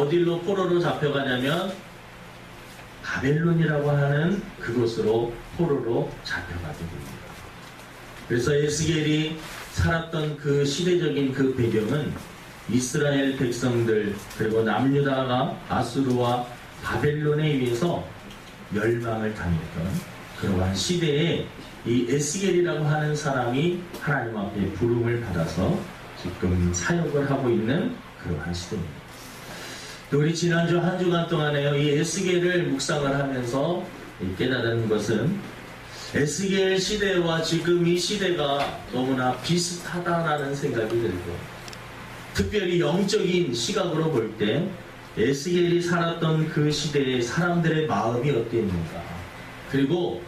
어디로 포로로 잡혀가냐면 바벨론이라고 하는 그곳으로 포로로 잡혀가게 됩니다. 그래서 에스겔이 살았던 그 시대적인 그 배경은 이스라엘 백성들 그리고 남유다가 아수르와 바벨론에 의해서 멸망을 당했던 그러한 시대에 이 에스겔이라고 하는 사람이 하나님 앞에 부름을 받아서 지금 사역을 하고 있는 그러한 시대입니다. 또 우리 지난주 한 주간 동안에요 이 에스겔을 묵상을 하면서 깨달은 것은 에스겔 시대와 지금 이 시대가 너무나 비슷하다라는 생각이 들고 특별히 영적인 시각으로 볼 때 에스겔이 살았던 그 시대의 사람들의 마음이 어땠는가? 그리고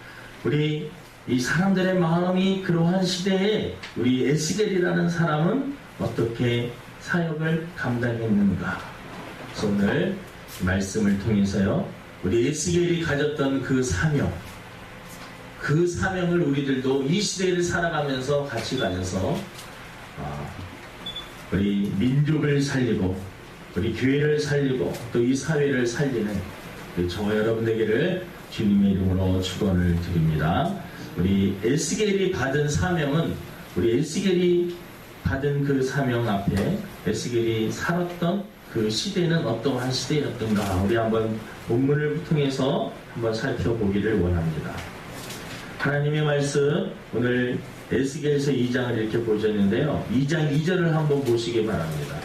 우리 이 사람들의 마음이 그러한 시대에 우리 에스겔이라는 사람은 어떻게 사역을 감당했는가 그래서 오늘 말씀을 통해서요 우리 에스겔이 가졌던 그 사명 그 사명을 우리들도 이 시대를 살아가면서 같이 가져서 아, 우리 민족을 살리고 우리 교회를 살리고 또 이 사회를 살리는 저와 여러분에게를 주님의 이름으로 축원을 드립니다. 우리 에스겔이 받은 사명은 우리 에스겔이 받은 그 사명 앞에 에스겔이 살았던 그 시대는 어떠한 시대였던가 우리 한번 본문을 통해서 한번 살펴보기를 원합니다. 하나님의 말씀 오늘 에스겔서 2장을 이렇게 보셨는데요. 2장 2절을 한번 보시기 바랍니다.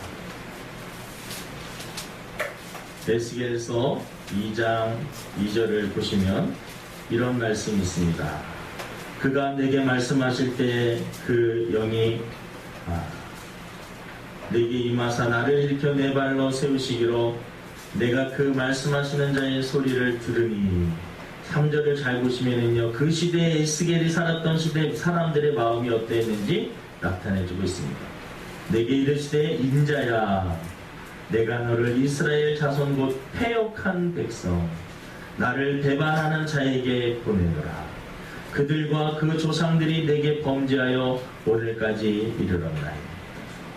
에스겔서 2장 2절을 보시면 이런 말씀이 있습니다. 그가 내게 말씀하실 때 그 영이 아, 내게 임하사 나를 일으켜 내 발로 세우시기로 내가 그 말씀하시는 자의 소리를 들으니 3절을 잘 보시면은요 그 시대에 에스겔이 살았던 시대 사람들의 마음이 어땠는지 나타내주고 있습니다. 내게 이르시되 인자야 내가 너를 이스라엘 자손 곧 패역한 백성 나를 배반하는 자에게 보내노라 그들과 그 조상들이 내게 범죄하여 오늘까지 이르렀나이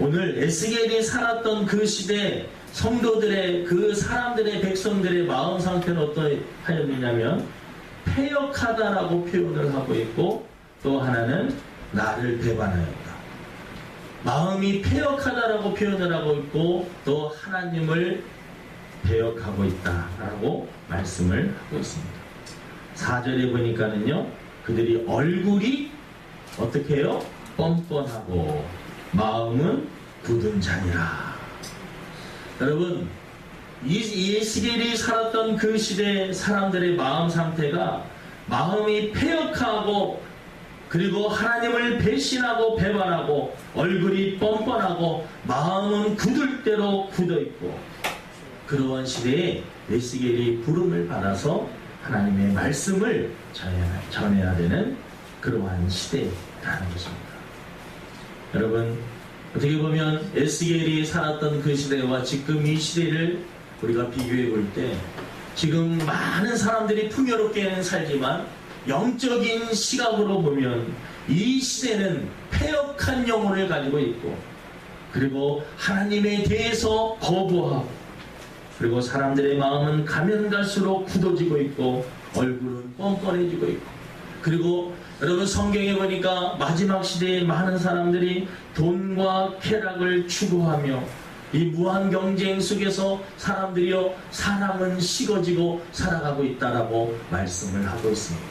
오늘 에스겔이 살았던 그 시대 성도들의 그 사람들의 백성들의 마음 상태는 어떠하였느냐면 패역하다라고 표현을 하고 있고 또 하나는 나를 배반하였다. 마음이 패역하다라고 표현을 하고 있고 또 하나님을 배역하고 있다라고 말씀을 하고 있습니다. 4절에 보니까는요, 그들이 얼굴이 어떻게 해요? 뻔뻔하고 마음은 굳은 자니라. 여러분, 이 예시겔이 살았던 그 시대 사람들의 마음 상태가 마음이 패역하고 그리고 하나님을 배신하고 배반하고 얼굴이 뻔뻔하고 마음은 굳을 대로 굳어 있고 그러한 시대에 예시겔이 부름을 받아서 하나님의 말씀을 전해야, 전해야 되는 그러한 시대라는 것입니다. 여러분 어떻게 보면 에스겔이 살았던 그 시대와 지금 이 시대를 우리가 비교해 볼 때 지금 많은 사람들이 풍요롭게는 살지만 영적인 시각으로 보면 이 시대는 폐역한 영혼을 가지고 있고 그리고 하나님에 대해서 거부하고 그리고 사람들의 마음은 가면 갈수록 굳어지고 있고 얼굴은 뻔뻔해지고 있고 그리고 여러분 성경에 보니까 마지막 시대에 많은 사람들이 돈과 쾌락을 추구하며 이 무한 경쟁 속에서 사람들이요 사람은 식어지고 살아가고 있다라고 말씀을 하고 있습니다.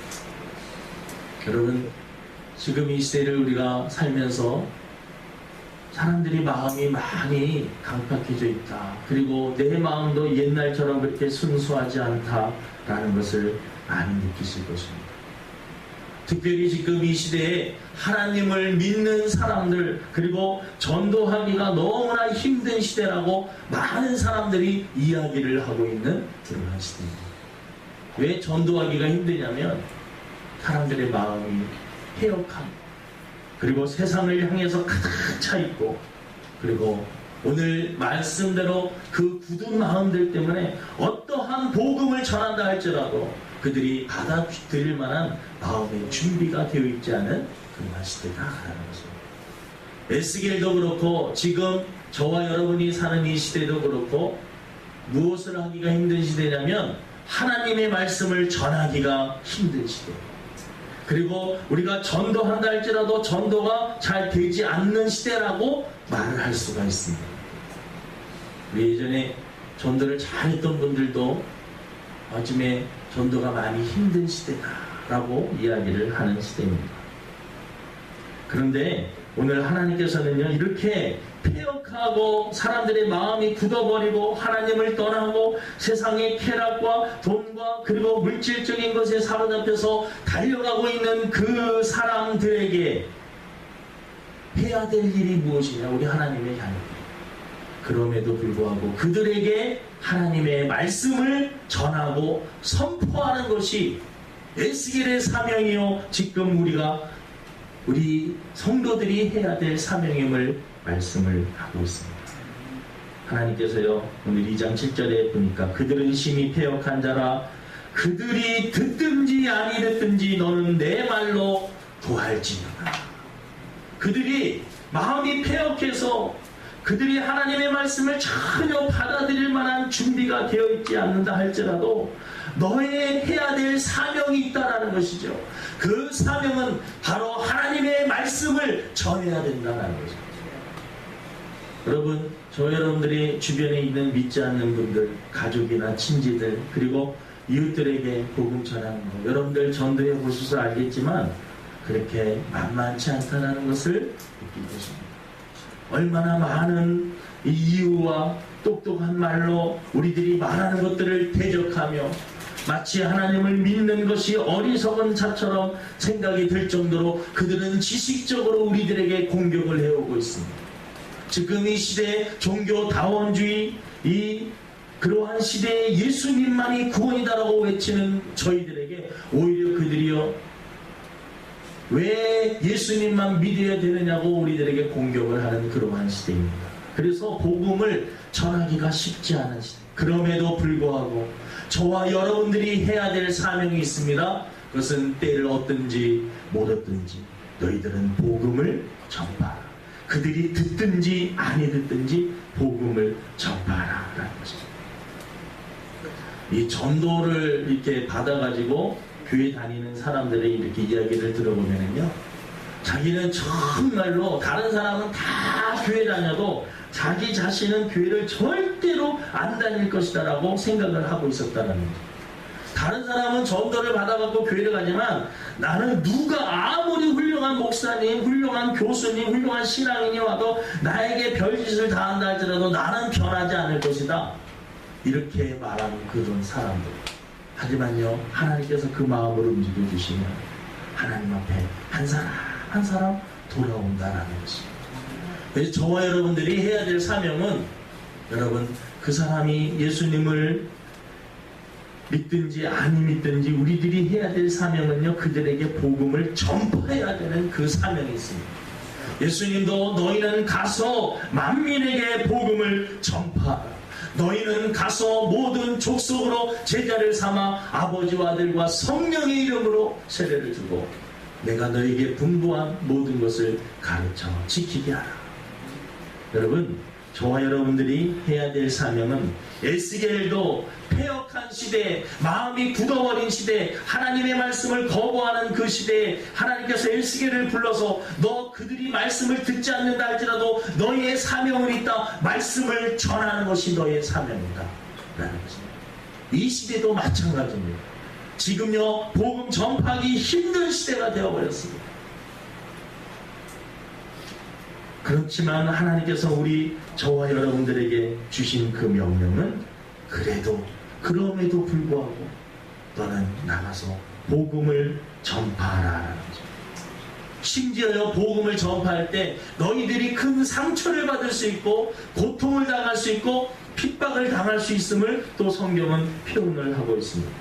여러분 지금 이 시대를 우리가 살면서 사람들이 마음이 많이 강팍해져 있다. 그리고 내 마음도 옛날처럼 그렇게 순수하지 않다라는 것을 많이 느끼실 것입니다. 특별히 지금 이 시대에 하나님을 믿는 사람들 그리고 전도하기가 너무나 힘든 시대라고 많은 사람들이 이야기를 하고 있는 그러한 시대입니다. 왜 전도하기가 힘드냐면 사람들의 마음이 해역함 그리고 세상을 향해서 가득 차 있고 그리고 오늘 말씀대로 그 굳은 마음들 때문에 어떠한 복음을 전한다 할지라도 그들이 받아들일 만한 마음의 준비가 되어 있지 않은 그러한 시대다라는 것입니다. 에스겔도 그렇고 지금 저와 여러분이 사는 이 시대도 그렇고 무엇을 하기가 힘든 시대냐면 하나님의 말씀을 전하기가 힘든 시대. 그리고 우리가 전도한다 할지라도 전도가 잘 되지 않는 시대라고 말을 할 수가 있습니다. 우리 예전에 전도를 잘했던 분들도 요즘에 전도가 많이 힘든 시대다라고 이야기를 하는 시대입니다. 그런데 오늘 하나님께서는요 이렇게 폐역하고 사람들의 마음이 굳어버리고 하나님을 떠나고 세상의 쾌락과 돈과 그리고 물질적인 것에 사로잡혀서 달려가고 있는 그 사람들에게 해야 될 일이 무엇이냐 우리 하나님의 자녀들 그럼에도 불구하고 그들에게 하나님의 말씀을 전하고 선포하는 것이 에스겔의 사명이요. 지금 우리가 우리 성도들이 해야 될 사명임을 말씀을 하고 있습니다. 하나님께서요 오늘 2장 7절에 보니까 그들은 심히 폐역한 자라. 그들이 듣든지 아니 듣든지 너는 내 말로 도할지니라. 그들이 마음이 폐역해서 그들이 하나님의 말씀을 전혀 받아들일 만한 준비가 되어 있지 않는다 할지라도 너의 해야 될 사명이 있다라는 것이죠. 그 사명은 바로 하나님의 말씀을 전해야 된다는 거죠. 여러분, 저 여러분들이 주변에 있는 믿지 않는 분들, 가족이나 친지들, 그리고 이웃들에게 복음 전하는 거, 여러분들 전도해 보셔서 알겠지만 그렇게 만만치 않다는 것을 느끼고 있습니다. 얼마나 많은 이유와 똑똑한 말로 우리들이 말하는 것들을 대적하며 마치 하나님을 믿는 것이 어리석은 자처럼 생각이 들 정도로 그들은 지식적으로 우리들에게 공격을 해오고 있습니다. 지금 이 시대의 종교 다원주의 이 그러한 시대에 예수님만이 구원이다라고 외치는 저희들에게 오히려 그들이요 왜 예수님만 믿어야 되느냐고 우리들에게 공격을 하는 그러한 시대입니다. 그래서 복음을 전하기가 쉽지 않은 시대. 그럼에도 불구하고 저와 여러분들이 해야 될 사명이 있습니다. 그것은 때를 얻든지 못 얻든지 너희들은 복음을 전파하라. 그들이 듣든지 아니 듣든지 복음을 전파하라. 라는 것입니다. 이 전도를 이렇게 받아가지고 교회 다니는 사람들의 이렇게 이야기를 들어보면요. 자기는 정말로 다른 사람은 다 교회 다녀도 자기 자신은 교회를 절대로 안 다닐 것이다라고 생각을 하고 있었다는 거죠. 다른 사람은 전도를 받아갖고 교회를 가지만 나는 누가 아무리 훌륭한 목사님, 훌륭한 교수님, 훌륭한 신앙인이 와도 나에게 별짓을 다 한다 할지라도 나는 변하지 않을 것이다. 이렇게 말하는 그런 사람들. 하지만요, 하나님께서 그 마음을 움직여 주시면 하나님 앞에 한 사람 한 사람 돌아온다라는 것입니다. 그래서 저와 여러분들이 해야 될 사명은 여러분 그 사람이 예수님을 믿든지 아니 믿든지 우리들이 해야 될 사명은요 그들에게 복음을 전파해야 되는 그 사명이 있습니다. 예수님도 너희는 가서 만민에게 복음을 전파하라. 너희는 가서 모든 족속으로 제자를 삼아 아버지와 아들과 성령의 이름으로 세례를 주고 내가 너에게 분부한 모든 것을 가르쳐 지키게 하라. 여러분, 저와 여러분들이 해야 될 사명은 에스겔도 폐역한 시대, 마음이 굳어버린 시대, 하나님의 말씀을 거부하는 그 시대에 하나님께서 에스겔을 불러서 너 그들이 말씀을 듣지 않는다 할지라도 너희의 사명은 있다. 말씀을 전하는 것이 너희의 사명이다. 라는 것입니다. 이 시대도 마찬가지입니다. 지금요, 복음 전파하기 힘든 시대가 되어버렸습니다. 그렇지만 하나님께서 우리 저와 여러분들에게 주신 그 명령은 그래도 그럼에도 불구하고 너는 나가서 복음을 전파하라는 거죠. 심지어요 복음을 전파할 때 너희들이 큰 상처를 받을 수 있고 고통을 당할 수 있고 핍박을 당할 수 있음을 또 성경은 표현을 하고 있습니다.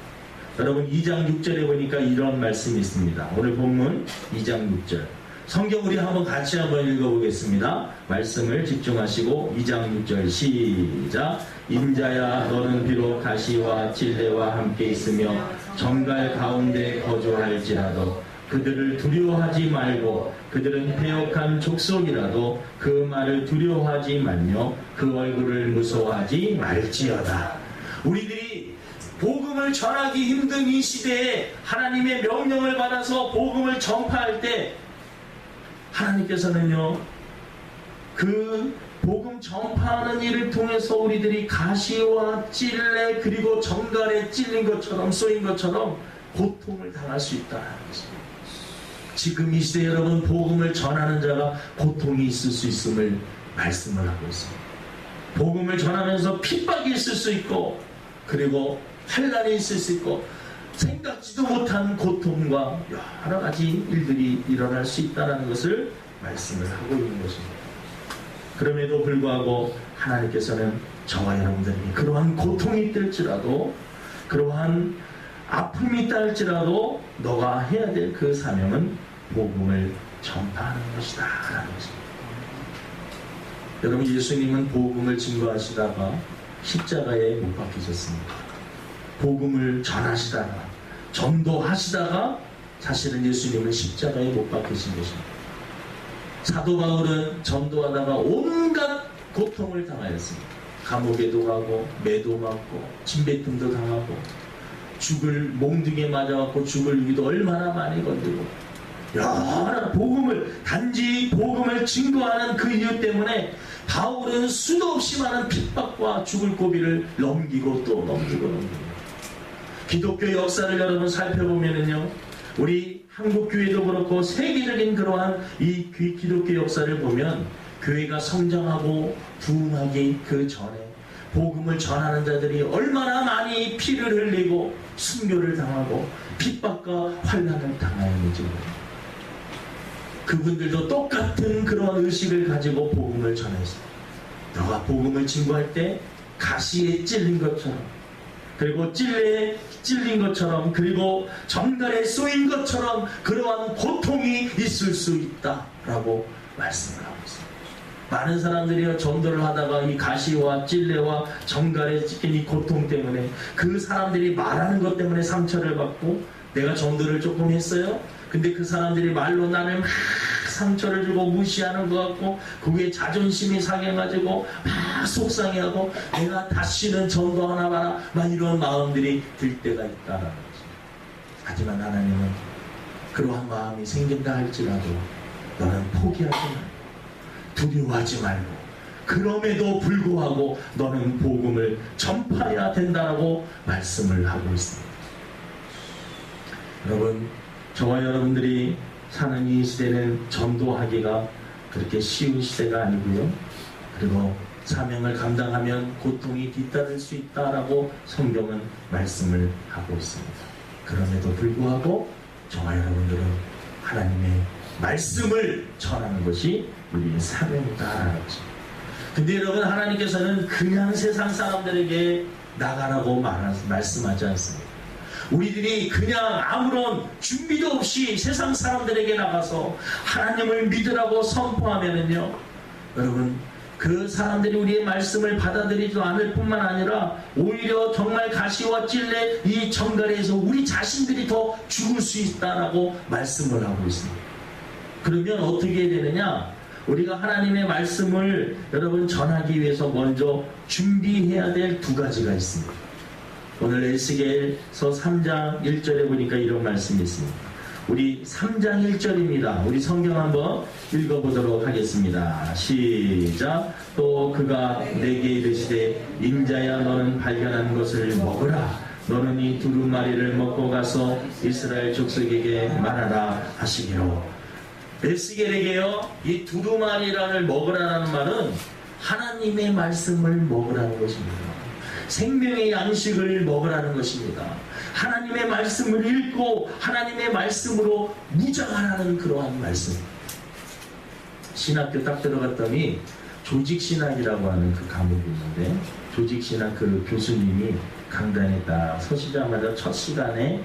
여러분 2장 6절에 보니까 이런 말씀이 있습니다. 오늘 본문 2장 6절. 성경 우리 한번 같이 한번 읽어보겠습니다. 말씀을 집중하시고 2장 6절 시작. 임자야 너는 비록 가시와 찔레와 함께 있으며 정갈 가운데 거주할지라도 그들을 두려워하지 말고 그들은 패역한 족속이라도 그 말을 두려워하지 말며 그 얼굴을 무서워하지 말지어다. 우리들이 복음을 전하기 힘든 이 시대에 하나님의 명령을 받아서 복음을 전파할 때 하나님께서는요 그 복음 전파하는 일을 통해서 우리들이 가시와 찔레 그리고 정갈에 찔린 것처럼 쏘인 것처럼 고통을 당할 수 있다는 것입니다. 지금 이 시대 여러분 복음을 전하는 자가 고통이 있을 수 있음을 말씀을 하고 있습니다. 복음을 전하면서 핍박이 있을 수 있고 그리고 환란이 있을 수 있고 생각지도 못한 고통과 여러 가지 일들이 일어날 수 있다는 것을 말씀을 하고 있는 것입니다. 그럼에도 불구하고 하나님께서는 저와 여러분들에게 그러한 고통이 있을지라도 그러한 아픔이 있다 할지라도 너가 해야 될 그 사명은 복음을 전파하는 것이다 라는 것입니다. 여러분 예수님은 복음을 증거하시다가 십자가에 못 박히셨습니다. 복음을 전하시다가 전도하시다가 사실은 예수님은 십자가에 못 박히신 것입니다. 사도 바울은 전도하다가 온갖 고통을 당하였습니다. 감옥에도 가고 매도 맞고 침뱉음도 당하고 죽을 몽둥이에 맞아갖고 죽을 위기도 얼마나 많이 건드고 여러 복음을 단지 복음을 증거하는 그 이유 때문에 바울은 수도 없이 많은 핍박과 죽을 고비를 넘기고 또 넘기고 넘기고 기독교 역사를 여러분 살펴보면은요 우리 한국 교회도 그렇고 세계적인 그러한 이 기- 기독교 역사를 보면 교회가 성장하고 부흥하기 그 전에 복음을 전하는 자들이 얼마나 많이 피를 흘리고 순교를 당하고 핍박과 환란을 모릅니다. 그분들도 똑같은 그런 의식을 가지고 복음을 전했습니다. 너가 복음을 증거할 때 가시에 찔린 것처럼 그리고 찔레에 찔린 것처럼 그리고 정갈에 쏘인 것처럼 그러한 고통이 있을 수 있다라고 말씀을 하고 있습니다. 많은 사람들이요 전도를 하다가 이 가시와 찔레와 정갈에 찢긴 이 고통 때문에 그 사람들이 말하는 것 때문에 상처를 받고 내가 전도를 조금 했어요. 근데 그 사람들이 말로 나를 막 상처를 주고 무시하는 것 같고 그게 자존심이 상해가지고 막 속상해하고 내가 다시는 전도 하나 봐라 막 이런 마음들이 들 때가 있다라는 거죠. 하지만 하나님은 그러한 마음이 생긴다 할지라도 너는 포기하지 말고 두려워하지 말고 그럼에도 불구하고 너는 복음을 전파해야 된다라고 말씀을 하고 있습니다. 여러분, 저와 여러분들이 사는 이 시대는 전도하기가 그렇게 쉬운 시대가 아니고요. 그리고 사명을 감당하면 고통이 뒤따를 수 있다라고 성경은 말씀을 하고 있습니다. 그럼에도 불구하고 저와 여러분들은 하나님의 말씀을 전하는 것이 우리의 사명이다라는 것입니다. 근데 여러분 하나님께서는 그냥 세상 사람들에게 나가라고 말, 말씀하지 않습니다. 우리들이 그냥 아무런 준비도 없이 세상 사람들에게 나가서 하나님을 믿으라고 선포하면은요, 여러분, 그 사람들이 우리의 말씀을 받아들이지도 않을 뿐만 아니라 오히려 정말 가시와 찔레 이 정갈에서 우리 자신들이 더 죽을 수 있다라고 말씀을 하고 있습니다. 그러면 어떻게 되느냐? 우리가 하나님의 말씀을 여러분 전하기 위해서 먼저 준비해야 될 두 가지가 있습니다. 오늘 에스겔서 3장 1절에 보니까 이런 말씀이 있습니다. 우리 3장 1절입니다. 우리 성경 한번 읽어보도록 하겠습니다. 시작. 또 그가 내게 이르시되 인자야 너는 발견한 것을 먹으라. 너는 이 두루마리를 먹고 가서 이스라엘 족속에게 말하라 하시기로. 에스겔에게요 이 두루마리를 먹으라는 말은 하나님의 말씀을 먹으라는 것입니다. 생명의 양식을 먹으라는 것입니다. 하나님의 말씀을 읽고 하나님의 말씀으로 무장하라는 그러한 말씀. 신학교 딱 들어갔더니 조직신학이라고 하는 그 과목이 있는데 조직신학 그 교수님이 강단에 딱 서시자마자 첫 시간에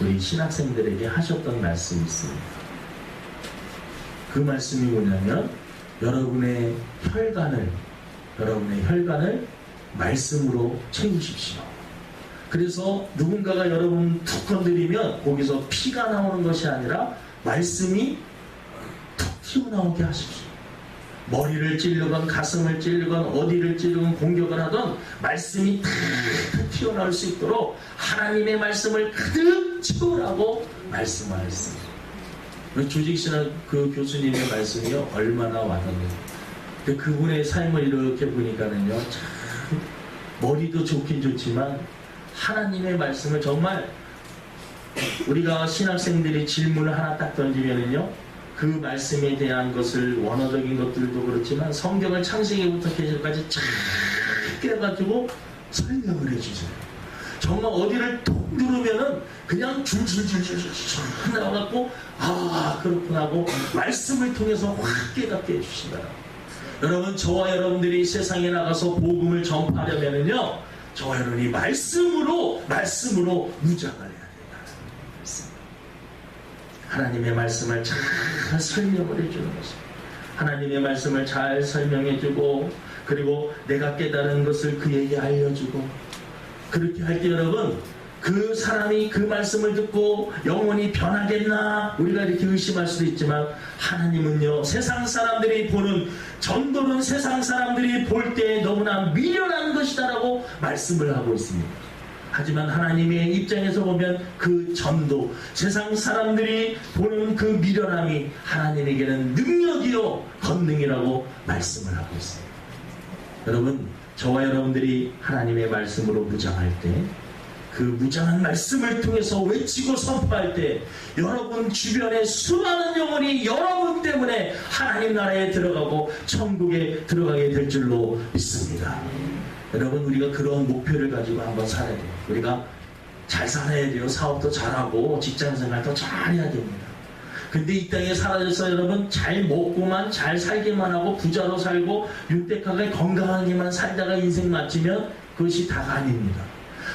우리 신학생들에게 하셨던 말씀이 있습니다. 그 말씀이 뭐냐면 여러분의 혈관을 여러분의 혈관을 말씀으로 채우십시오. 그래서 누군가가 여러분 툭 건드리면 거기서 피가 나오는 것이 아니라 말씀이 툭 튀어나오게 하십시오. 머리를 찌르건 가슴을 찌르건 어디를 찌르건 공격을 하던 말씀이 탁 튀어나올 수 있도록 하나님의 말씀을 가득 채우라고 말씀하였습니다. 그 조직신학 그 교수님의 말씀이요 얼마나 와닿는 근데 그분의 삶을 이렇게 보니까는요 참 머리도 좋긴 좋지만 하나님의 말씀을 정말 우리가 신학생들이 질문을 하나 딱 던지면은요 그 말씀에 대한 것을 원어적인 것들도 그렇지만 성경을 창세기부터 계시까지 짧게 해가지고 설명을 해주세요. 정말 어디를 톡 누르면은 그냥 줄줄줄줄줄 나와갖고 아 그렇구나 하고 말씀을 통해서 확 깨닫게 해주신다. 여러분 저와 여러분들이 세상에 나가서 복음을 전파하려면은요 저와 여러분이 말씀으로 말씀으로 무장을 해야 된다. 하나님의 말씀을 잘 설명을 해주는 것입니다. 하나님의 말씀을 잘 설명해주고 그리고 내가 깨달은 것을 그에게 알려주고 그렇게 할 때 여러분 그 사람이 그 말씀을 듣고 영혼이 변하겠나 우리가 이렇게 의심할 수도 있지만 하나님은요 세상 사람들이 보는 전도는 세상 사람들이 볼 때 너무나 미련한 것이다라고 말씀을 하고 있습니다. 하지만 하나님의 입장에서 보면 그 전도, 세상 사람들이 보는 그 미련함이 하나님에게는 능력이요, 권능이라고 말씀을 하고 있습니다. 여러분, 저와 여러분들이 하나님의 말씀으로 무장할 때, 그 무장한 말씀을 통해서 외치고 선포할 때, 여러분 주변에 수많은 영혼이 여러분 때문에 하나님 나라에 들어가고 천국에 들어가게 될 줄로 믿습니다. 여러분 우리가 그런 목표를 가지고 한번 살아야 돼요. 우리가 잘 살아야 돼요. 사업도 잘하고 직장 생활도 잘해야 됩니다. 근데 이 땅에 살아져서 여러분 잘 먹고만 잘 살기만 하고 부자로 살고 윤택하게 건강하게만 살다가 인생 마치면 그것이 다가 아닙니다.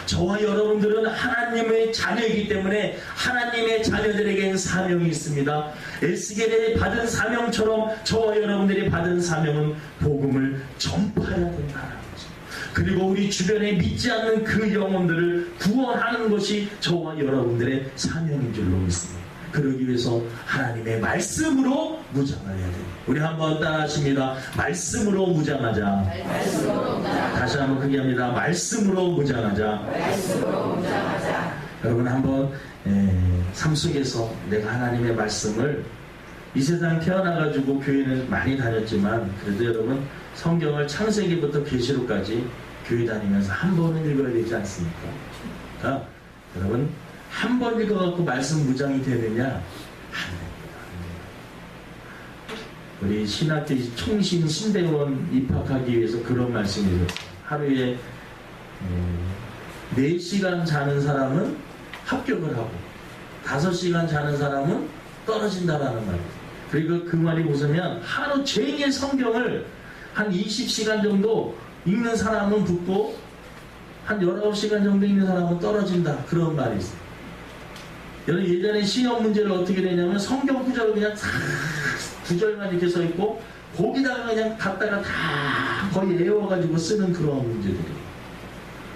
저와 여러분들은 하나님의 자녀이기 때문에 하나님의 자녀들에게는 사명이 있습니다. 에스겔에 받은 사명처럼 저와 여러분들이 받은 사명은 복음을 전파해야 된다는 거죠. 그리고 우리 주변에 믿지 않는 그 영혼들을 구원하는 것이 저와 여러분들의 사명인 줄로 믿습니다. 그러기 위해서 하나님의 말씀으로 무장을 해야 돼요. 우리 한번 따라 하십니다. 말씀으로 무장하자. 말씀으로. 다시 한번 크게 합니다. 말씀으로 무장하자. 말씀으로 무장하자. 여러분 한번 에, 삶 속에서 내가 하나님의 말씀을 이 세상 태어나가지고 교회는 많이 다녔지만 그래도 여러분 성경을 창세기부터 계시록까지 교회 다니면서 한 번은 읽어야 되지 않습니까? 그러니까 여러분 한 번 읽어갖고 말씀 무장이 되느냐? 안 됩니다. 우리 신학교 총신 신대원 입학하기 위해서 그런 말씀이죠. 하루에 음, 4시간 자는 사람은 합격을 하고 5시간 자는 사람은 떨어진다라는 말이에요. 그리고 그 말이 무엇이면 하루 종일 성경을 한 20시간 정도 읽는 사람은 붙고 한 19시간 정도 읽는 사람은 떨어진다. 그런 말이 있어요. 여러분 예전에 시험 문제를 어떻게 되냐면 성경 구절을 그냥 다 구절만 이렇게 써 있고 거기다가 그냥 갖다가 다 거의 외워가지고 쓰는 그런 문제들이에요.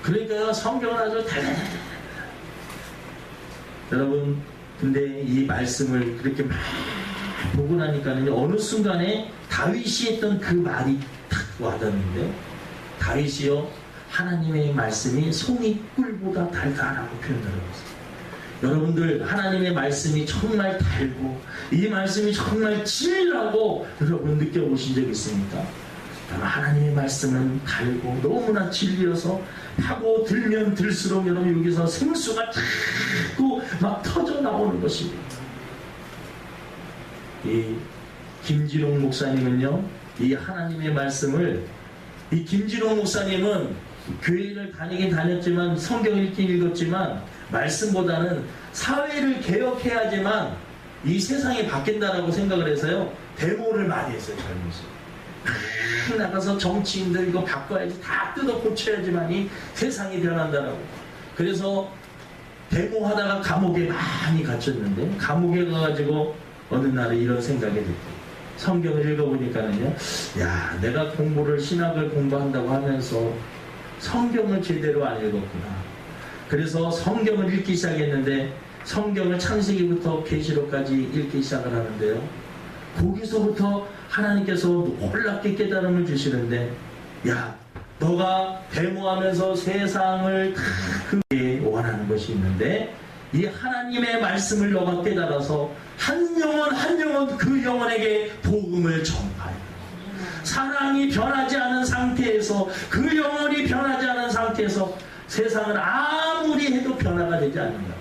그러니까 성경은 아주 대단 여러분 근데 이 말씀을 그렇게 막 보고 나니까는 어느 순간에 다윗이 했던 그 말이 탁 와닿는데 다윗이요 하나님의 말씀이 송이 꿀보다 달다라고 표현을 하고 있어요. 여러분들 하나님의 말씀이 정말 달고 이 말씀이 정말 진리라고 여러분 느껴보신 적 있습니까? 하나님의 말씀은 달고 너무나 진리여서 하고 들면 들수록 여러분 여기서 생수가 자꾸 막 터져 나오는 것입니다. 이 김지롱 목사님은요, 이 하나님의 말씀을 이 김지롱 목사님은 교회를 다니긴 다녔지만 성경 읽긴 읽었지만 말씀보다는 사회를 개혁해야지만 이 세상이 바뀐다라고 생각을 해서요 데모를 많이 했어요 젊으시 막 나가서 정치인들 이거 바꿔야지 다 뜯어 고쳐야지만이 세상이 변한다라고. 그래서 데모하다가 감옥에 많이 갇혔는데 감옥에 가가지고 어느 날에 이런 생각이 들고 성경을 읽어보니까는요 야 내가 공부를 신학을 공부한다고 하면서 성경을 제대로 안 읽었구나 그래서 성경을 읽기 시작했는데 성경을 창세기부터 계시록까지 읽기 시작을 하는데요. 거기서부터 하나님께서 놀랍게 깨달음을 주시는데 야 너가 데모하면서 세상을 다 그게 원하는 것이 있는데 이 하나님의 말씀을 너가 깨달아서 한 영혼 한 영혼 그 영혼에게 복음을 전파해 사랑이 변하지 않은 상태에서 그 영혼이 변하지 않은 상태에서 세상은 아무리 해도 변화가 되지 않는다.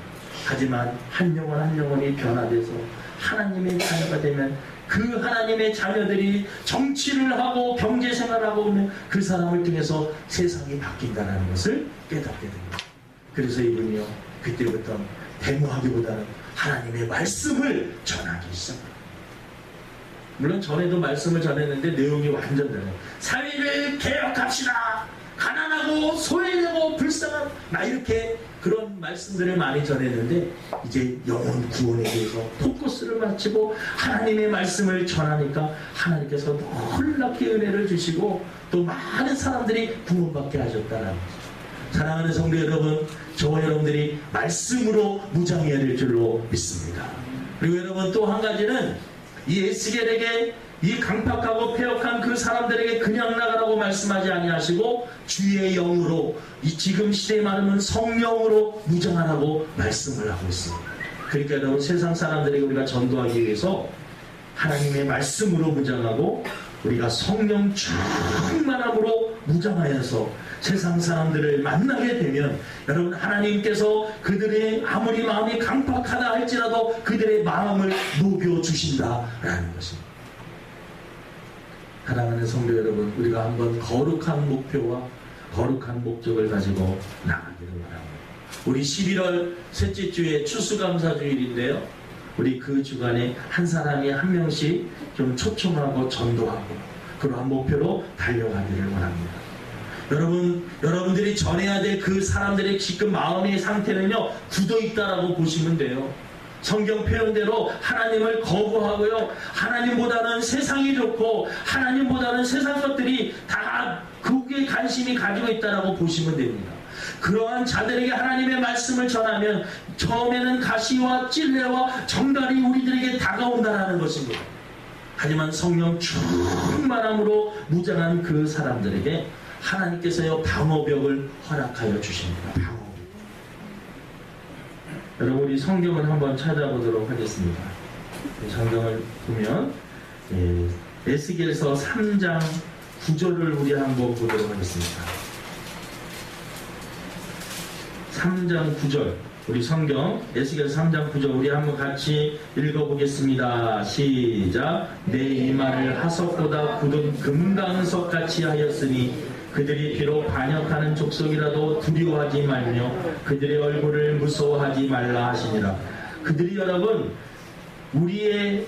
하지만 한 영혼 한 영혼이 변화돼서 하나님의 자녀가 되면 그 하나님의 자녀들이 정치를 하고 경제 생활하고 오면 그 사람을 통해서 세상이 바뀐다는 것을 깨닫게 됩니다. 그래서 이분이요 그때부터 데모하기보다는 하나님의 말씀을 전하기 시작합니다. 물론 전에도 말씀을 전했는데 내용이 완전 달라요. 사회를 개혁합시다. 가난하고 소외되고 불쌍한 나 이렇게 그런 말씀들을 많이 전했는데 이제 영혼 구원에 대해서 포커스를 맞추고 하나님의 말씀을 전하니까 하나님께서 놀랍게 은혜를 주시고 또 많은 사람들이 구원받게 하셨다는. 사랑하는 성도 여러분, 저와 여러분들이 말씀으로 무장해야 될 줄로 믿습니다. 그리고 여러분 또 한 가지는 이 에스겔에게 이 강팍하고 폐역한 그 사람들에게 그냥 나가라고 말씀하지 아니하시고 주의 영으로 이 지금 시대에 말하면 성령으로 무장하라고 말씀을 하고 있습니다. 그러니까 여러분 세상 사람들에게 우리가 전도하기 위해서 하나님의 말씀으로 무장하고 우리가 성령 충만함으로 무장하여서 세상 사람들을 만나게 되면 여러분 하나님께서 그들의 아무리 마음이 강팍하다 할지라도 그들의 마음을 녹여 주신다라는 것입니다. 사랑하는 성도 여러분, 우리가 한번 거룩한 목표와 거룩한 목적을 가지고 나가기를 바랍니다. 우리 11월 셋째 주에 추수감사 주일인데요. 우리 그 주간에 한 사람이 한 명씩 좀 초청하고 전도하고 그러한 목표로 달려가기를 원합니다. 여러분, 여러분들이 전해야 될 그 사람들의 지금 마음의 상태는요, 굳어 있다라고 보시면 돼요. 성경 표현대로 하나님을 거부하고요, 하나님보다는 세상이 좋고, 하나님보다는 세상 것들이 다 그게 관심이 가지고 있다라고 보시면 됩니다. 그러한 자들에게 하나님의 말씀을 전하면 처음에는 가시와 찔레와 정갈이 우리들에게 다가온다라는 것입니다. 하지만 성령 충만함으로 무장한 그 사람들에게 하나님께서요 방어벽을 허락하여 주십니다. 여러분 우리 성경을 한번 찾아보도록 하겠습니다. 이 성경을 보면 예, 에스겔서 3장 9절을 우리 한번 보도록 하겠습니다. 3장 9절 우리 성경 에스겔 3장 9절 우리 한번 같이 읽어보겠습니다. 시작 내 이마를 하석보다 굳은 금강석 같이 하였으니 그들이 비록 반역하는 족속이라도 두려워하지 말며 그들의 얼굴을 무서워하지 말라 하시니라. 그들이 여러분 우리의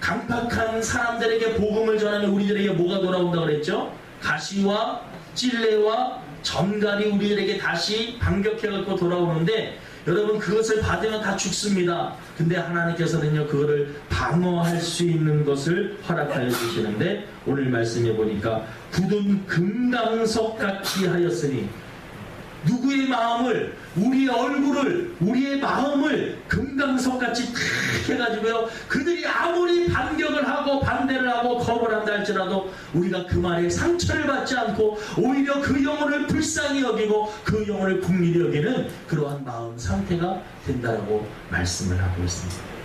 강팍한 사람들에게 복음을 전하면 우리들에게 뭐가 돌아온다 그랬죠? 가시와 찔레와 전갈이 우리들에게 다시 반격해갖고 돌아오는데 여러분 그것을 받으면 다 죽습니다. 근데 하나님께서는요 그거를 방어할 수 있는 것을 허락하여 주시는데 오늘 말씀해 보니까 굳은 금강석 같이 하였으니 누구의 마음을 우리의 얼굴을 우리의 마음을 금강석 같이 탁 해가지고요 그들이 아무리 반격을 하고 반대를 하고 겁을 한다 할지라도 우리가 그 말에 상처를 받지 않고 오히려 그 영혼을 불쌍히 여기고 그 영혼을 국리히 여기는 그러한 마음 상태가 된다고 말씀을 하고 있습니다.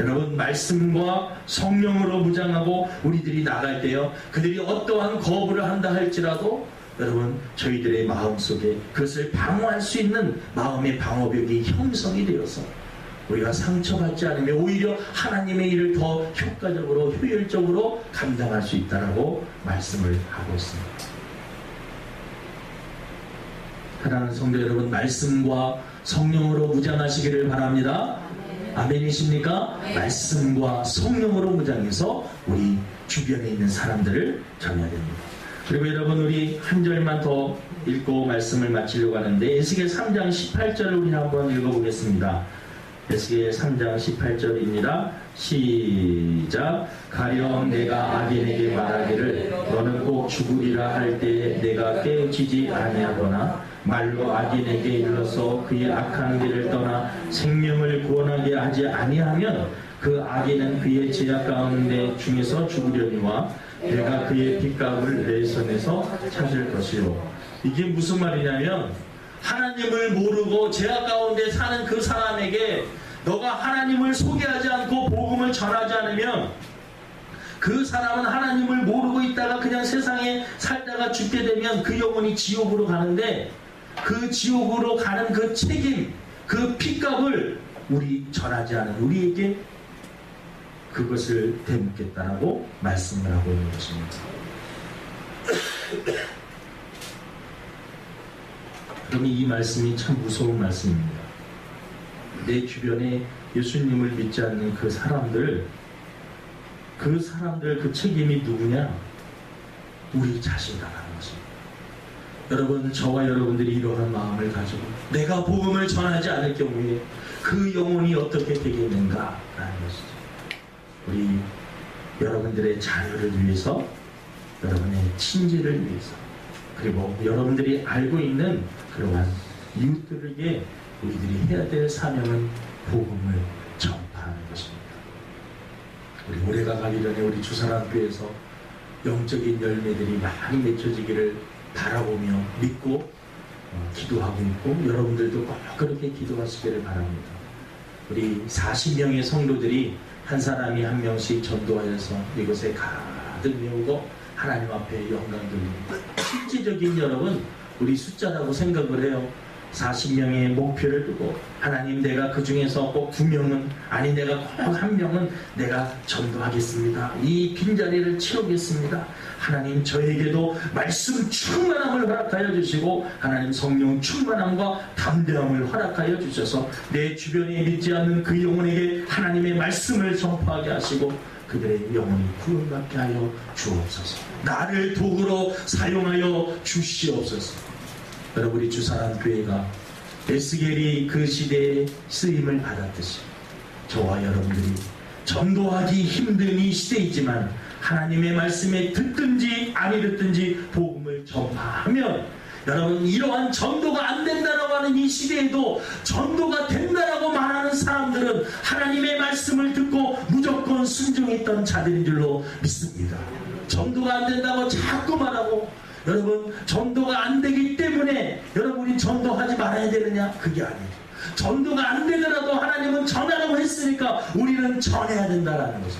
여러분 말씀과 성령으로 무장하고 우리들이 나갈 때요 그들이 어떠한 거부를 한다 할지라도 여러분 저희들의 마음 속에 그것을 방어할 수 있는 마음의 방어벽이 형성이 되어서 우리가 상처받지 않으면 오히려 하나님의 일을 더 효과적으로 효율적으로 감당할 수 있다라고 말씀을 하고 있습니다. 사랑하는 성도 여러분 말씀과 성령으로 무장하시기를 바랍니다. 아멘이십니까? 말씀과 성령으로 무장해서 우리 주변에 있는 사람들을 전해야 됩니다. 그리고 여러분 우리 한 절만 더 읽고 말씀을 마치려고 하는데 에스겔 3장 18절을 우리 한번 읽어보겠습니다. 에스겔 3장 18절입니다. 시작. 가령 내가 악인에게 말하기를 너는 꼭 죽으리라 할 때에 내가 깨우치지 아니하거나 말로 악인에게 일러서 그의 악한 길을 떠나 생명을 구원하게 하지 아니하면 그 악인은 그의 제약 가운데 중에서 죽으려니와 내가 그의 핏값을 내 손에서 찾을 것이요. 이게 무슨 말이냐면 하나님을 모르고 제약 가운데 사는 그 사람에게 너가 하나님을 소개하지 않고 복음을 전하지 않으면 그 사람은 하나님을 모르고 있다가 그냥 세상에 살다가 죽게 되면 그 영혼이 지옥으로 가는데 그 지옥으로 가는 그 책임, 그 핏값을 우리 전하지 않은 우리에게 그것을 대묻겠다라고 말씀을 하고 있는 것입니다. 그러면 이 말씀이 참 무서운 말씀입니다. 내 주변에 예수님을 믿지 않는 그 사람들, 그 사람들 그 책임이 누구냐? 우리 자신이라는 것입니다. 여러분, 저와 여러분들이 이러한 마음을 가지고 내가 복음을 전하지 않을 경우에 그 영혼이 어떻게 되겠는가라는 것이죠. 우리 여러분들의 자녀를 위해서, 여러분의 친지를 위해서, 그리고 여러분들이 알고 있는 그러한 이웃들에게 우리들이 해야 될 사명은 복음을 전파하는 것입니다. 우리 올해가 가기 전에 우리 주사랑교에서 영적인 열매들이 많이 맺혀지기를 바라보며 믿고 어, 기도하고 있고 여러분들도 꼭 그렇게 기도하시기를 바랍니다. 우리 40명의 성도들이 한 사람이 한 명씩 전도하여서 이곳에 가득 메우고 하나님 앞에 영광 돌립니다. 실질적인 여러분 우리 숫자라고 생각을 해요. 40명의 목표를 두고 하나님 내가 그 중에서 꼭 두 명은 아니 내가 꼭 한 명은 내가 전도하겠습니다. 이 빈자리를 채우겠습니다. 하나님 저에게도 말씀 충만함을 허락하여 주시고 하나님 성령 충만함과 담대함을 허락하여 주셔서 내 주변에 믿지 않는 그 영혼에게 하나님의 말씀을 전파하게 하시고 그들의 영혼이 구원받게 하여 주옵소서. 나를 도구로 사용하여 주시옵소서. 여러분 우리 주사람 교회가 에스겔이 그 시대에 쓰임을 받았듯이 저와 여러분들이 전도하기 힘든 이 시대이지만 하나님의 말씀에 듣든지 아니 듣든지 복음을 전파하면 여러분 이러한 전도가 안 된다라고 하는 이 시대에도 전도가 된다라고 말하는 사람들은 하나님의 말씀을 듣고 무조건 순종했던 자들인 줄로 믿습니다. 전도가 안 된다고 자꾸 말하고 여러분 전도가 안 되기 때문에 여러분이 전도하지 말아야 되느냐? 그게 아니에요. 전도가 안 되더라도 하나님은 전하라고 했으니까 우리는 전해야 된다라는 거죠.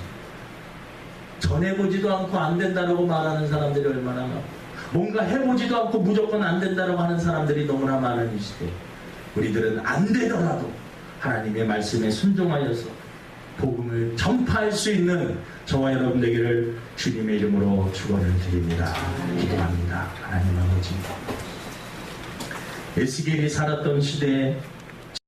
전해보지도 않고 안 된다라고 말하는 사람들이 얼마나 많고 뭔가 해보지도 않고 무조건 안 된다라고 하는 사람들이 너무나 많은 이 시대 우리들은 안 되더라도 하나님의 말씀에 순종하여서 복음을 전파할 수 있는 저와 여러분 되기를 주님의 이름으로 축원을 드립니다. 기도합니다. 하나님 아버지. 에스겔이 살았던 시대에